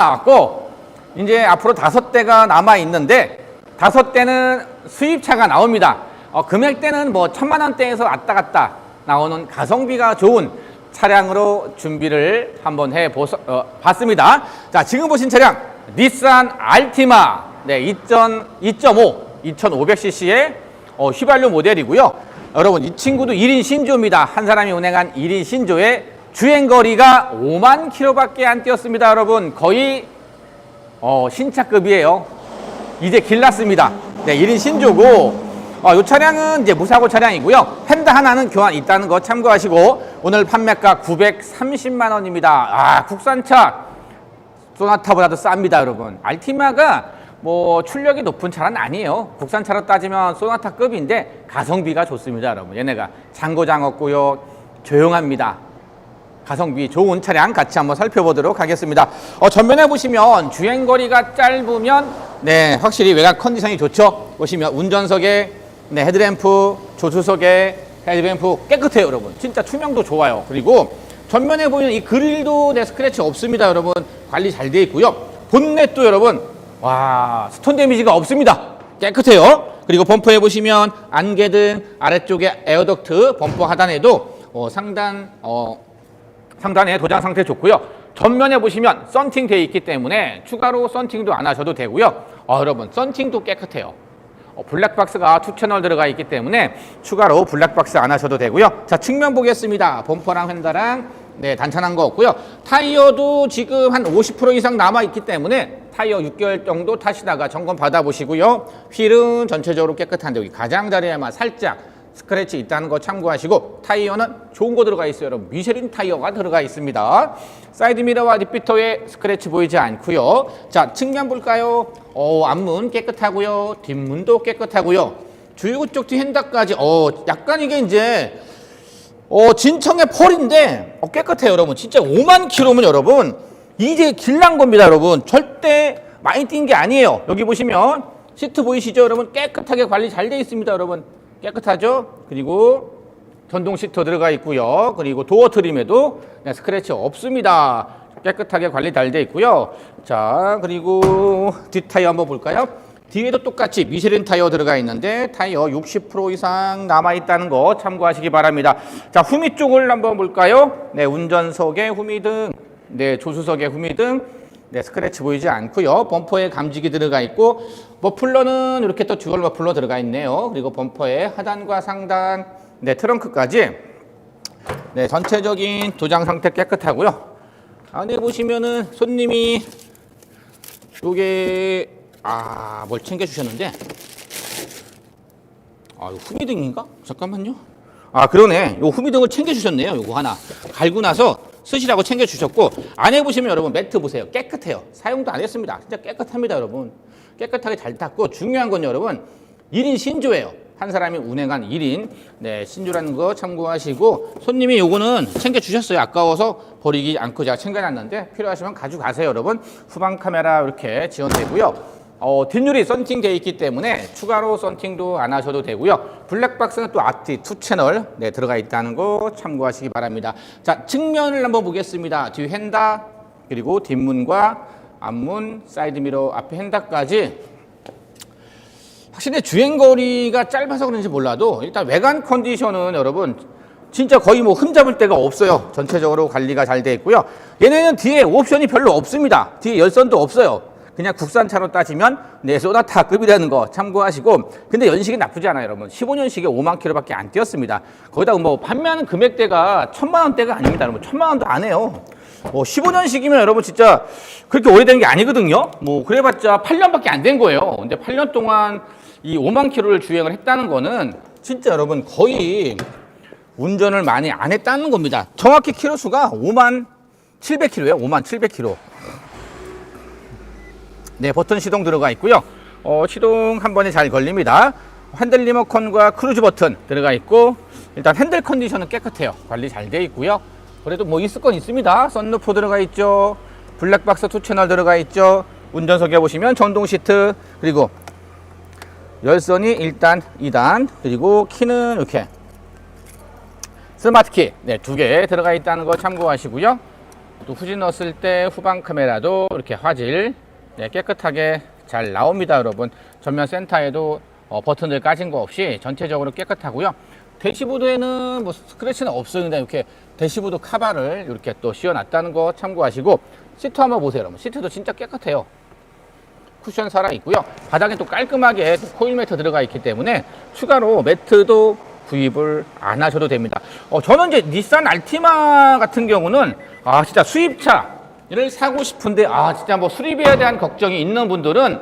나왔고 이제 앞으로 다섯 대가 남아 있는데 다섯 대는 수입차가 나옵니다. 어, 금액대는 뭐 천만 원대에서 왔다 갔다 나오는 가성비가 좋은 차량으로 준비를 한번 해 어, 봤습니다. 자, 지금 보신 차량 닛산 알티마 네, 2.5 2500cc의 어, 휘발유 모델이고요. 여러분 이 친구도 1인 신조입니다. 한 사람이 운행한 1인 신조의 주행 거리가 5만 킬로밖에 안 뛰었습니다. 여러분 거의 어, 신차급이에요. 이제 길났습니다. 네, 1인 신조고 어, 이 차량은 이제 무사고 차량이고요. 펜다 하나는 교환 있다는 거 참고하시고 오늘 판매가 930만 원입니다. 아, 국산차 소나타보다도 쌉니다, 여러분. 알티마가 뭐 출력이 높은 차는 아니에요. 국산차로 따지면 소나타급인데 가성비가 좋습니다, 여러분. 얘네가 장고장 없고요. 조용합니다. 가성비 좋은 차량 같이 한번 살펴보도록 하겠습니다. 어, 전면에 보시면 주행 거리가 짧으면 네 확실히 외관 컨디션이 좋죠. 보시면 운전석에 네, 헤드램프, 조수석에 헤드램프 깨끗해요, 여러분. 진짜 투명도 좋아요. 그리고 전면에 보이는 이 그릴도 네, 스크래치 없습니다, 여러분. 관리 잘 돼 있고요. 본넷도 여러분 와 스톤 데미지가 없습니다. 깨끗해요. 그리고 범퍼에 보시면 안개 등 아래쪽에 에어덕트 범퍼 하단에도 어, 상단 어, 상단에 도장 상태 좋고요. 전면에 보시면 썬팅 되어 있기 때문에 추가로 썬팅도 안 하셔도 되고요. 어, 여러분 썬팅도 깨끗해요. 어, 블랙박스가 투 채널 들어가 있기 때문에 추가로 블랙박스 안 하셔도 되고요. 자 측면 보겠습니다. 범퍼랑 휀다랑 네 단찬한 거 없고요. 타이어도 지금 한 50% 이상 남아 있기 때문에 타이어 6개월 정도 타시다가 점검 받아보시고요. 휠은 전체적으로 깨끗한데 여기 가장자리에만 살짝 스크래치 있다는 거 참고하시고 타이어는 좋은 거 들어가 있어요. 여러분 미쉐린 타이어가 들어가 있습니다. 사이드 미러와 리피터에 스크래치 보이지 않고요. 자 측면 볼까요? 어 앞문 깨끗하고요. 뒷문도 깨끗하고요. 주유구 쪽 뒤 핸다까지 어 약간 이게 이제 어 진청의 펄인데 어, 깨끗해요 여러분. 진짜 5만 킬로면 여러분 이제 길난 겁니다 여러분. 절대 많이 뛴 게 아니에요. 여기 보시면 시트 보이시죠 여러분? 깨끗하게 관리 잘 돼 있습니다 여러분 깨끗하죠? 그리고 전동 시트 들어가 있고요. 그리고 도어 트림에도 네, 스크래치 없습니다. 깨끗하게 관리 잘 돼 있고요. 자 그리고 뒷 타이어 한번 볼까요? 뒤에도 똑같이 미쉐린 타이어 들어가 있는데 타이어 60% 이상 남아 있다는 거 참고하시기 바랍니다. 자 후미 쪽을 한번 볼까요? 네 운전석에 후미등 네 조수석에 후미등 네, 스크래치 보이지 않고요. 범퍼에 감지기 들어가 있고 머플러는 이렇게 또 듀얼 머플러 들어가 있네요. 그리고 범퍼에 하단과 상단, 네, 트렁크까지 네, 전체적인 도장 상태 깨끗하고요. 안에 보시면은 손님이 요게 아, 뭘 챙겨 주셨는데 아, 이거 후미등인가? 잠깐만요. 아, 그러네. 요 후미등을 챙겨 주셨네요. 요거 하나. 갈고 나서 쓰시라고 챙겨 주셨고 안에 보시면 여러분 매트 보세요. 깨끗해요. 사용도 안 했습니다. 진짜 깨끗합니다, 여러분. 깨끗하게 잘 탔고 중요한 건 여러분 1인 신조예요. 한 사람이 운행한 1인 네, 신조라는 거 참고하시고 손님이 요거는 챙겨 주셨어요. 아까워서 버리기 않고 제가 챙겨 놨는데 필요하시면 가져가세요, 여러분. 후방 카메라 이렇게 지원되고요. 어, 뒷유리 썬팅 되어 있기 때문에 추가로 썬팅도 안 하셔도 되고요. 블랙박스는 또 앞뒤 투 채널 네, 들어가 있다는 거 참고하시기 바랍니다. 자, 측면을 한번 보겠습니다. 뒤 핸다 그리고 뒷문과 앞문, 사이드 미러, 앞에 핸다까지 확실히 주행 거리가 짧아서 그런지 몰라도 일단 외관 컨디션은 여러분 진짜 거의 뭐 흠잡을 데가 없어요. 전체적으로 관리가 잘 돼 있고요. 얘네는 뒤에 옵션이 별로 없습니다. 뒤에 열선도 없어요. 그냥 국산차로 따지면 네 소나타급이라는 거 참고하시고. 근데 연식이 나쁘지 않아요 여러분. 15년식에 5만 킬로밖에 안 뛰었습니다. 거기다가 뭐 판매하는 금액대가 천만 원대가 아닙니다 여러분. 천만 원도 안 해요. 뭐 15년식이면 여러분 진짜 그렇게 오래된 게 아니거든요. 뭐 그래봤자 8년밖에 안 된 거예요. 근데 8년 동안 이 5만 킬로를 주행을 했다는 거는 진짜 여러분 거의 운전을 많이 안 했다는 겁니다. 정확히 키로 수가 5만 700킬로예요 5만 700킬로 네, 버튼 시동 들어가 있고요. 어, 시동 한 번에 잘 걸립니다. 핸들 리모컨과 크루즈 버튼 들어가 있고 일단 핸들 컨디션은 깨끗해요. 관리 잘 돼 있고요. 그래도 뭐 있을 건 있습니다. 썬루프 들어가 있죠. 블랙박스 투 채널 들어가 있죠. 운전석에 보시면 전동 시트 그리고 열선이 1단, 2단 그리고 키는 이렇게 스마트 키 네, 두 개 들어가 있다는 거 참고하시고요. 또 후진 넣었을 때 후방 카메라도 이렇게 화질 네, 깨끗하게 잘 나옵니다, 여러분. 전면 센터에도 어, 버튼들 까진 거 없이 전체적으로 깨끗하고요. 대시보드에는 뭐 스크래치는 없습니다. 이렇게 대시보드 카바를 이렇게 또 씌워놨다는 거 참고하시고 시트 한번 보세요, 여러분. 시트도 진짜 깨끗해요. 쿠션 살아 있고요. 바닥에 또 깔끔하게 또 코일 매트 들어가 있기 때문에 추가로 매트도 구입을 안 하셔도 됩니다. 어, 저는 이제 닛산 알티마 같은 경우는 아 진짜 수입차 를 사고 싶은데 아 진짜 뭐 수리비에 대한 걱정이 있는 분들은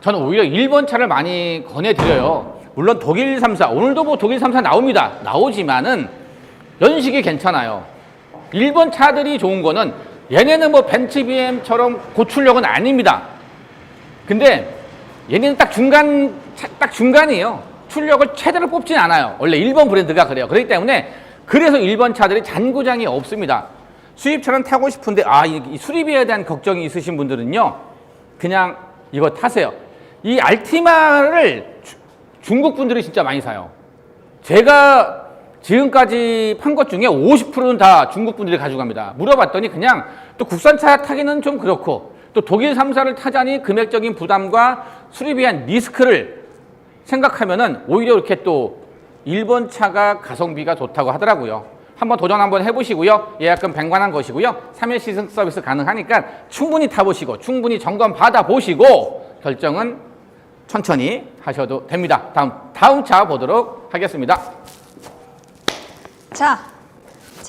저는 오히려 일본 차를 많이 권해드려요. 물론 독일 3사 오늘도 뭐 독일 3사 나옵니다. 나오지만은 연식이 괜찮아요. 일본 차들이 좋은 거는 얘네는 뭐 벤츠 BM처럼 고출력은 아닙니다. 근데 얘네는 딱 중간 차- 딱 중간이에요. 출력을 최대로 뽑진 않아요. 원래 일본 브랜드가 그래요. 그렇기 때문에 그래서 일본 차들이 잔고장이 없습니다. 수입차는 타고 싶은데 아, 이, 이 수리비에 대한 걱정이 있으신 분들은요. 그냥 이거 타세요. 이 알티마를 주- 중국 분들이 진짜 많이 사요. 제가 지금까지 판 것 중에 50%는 다 중국 분들이 가져갑니다. 물어봤더니 그냥 또 국산차 타기는 좀 그렇고 또 독일 3사를 타자니 금액적인 부담과 수리비한 리스크를 생각하면은 오히려 이렇게 또 일본 차가 가성비가 좋다고 하더라고요. 한번 도전 한번 해보시고요. 예약금 백만한 것이고요. 3일 시승 서비스 가능하니까 충분히 타보시고 충분히 점검 받아보시고 결정은 천천히 하셔도 됩니다. 다음 다음 차 보도록 하겠습니다. 자,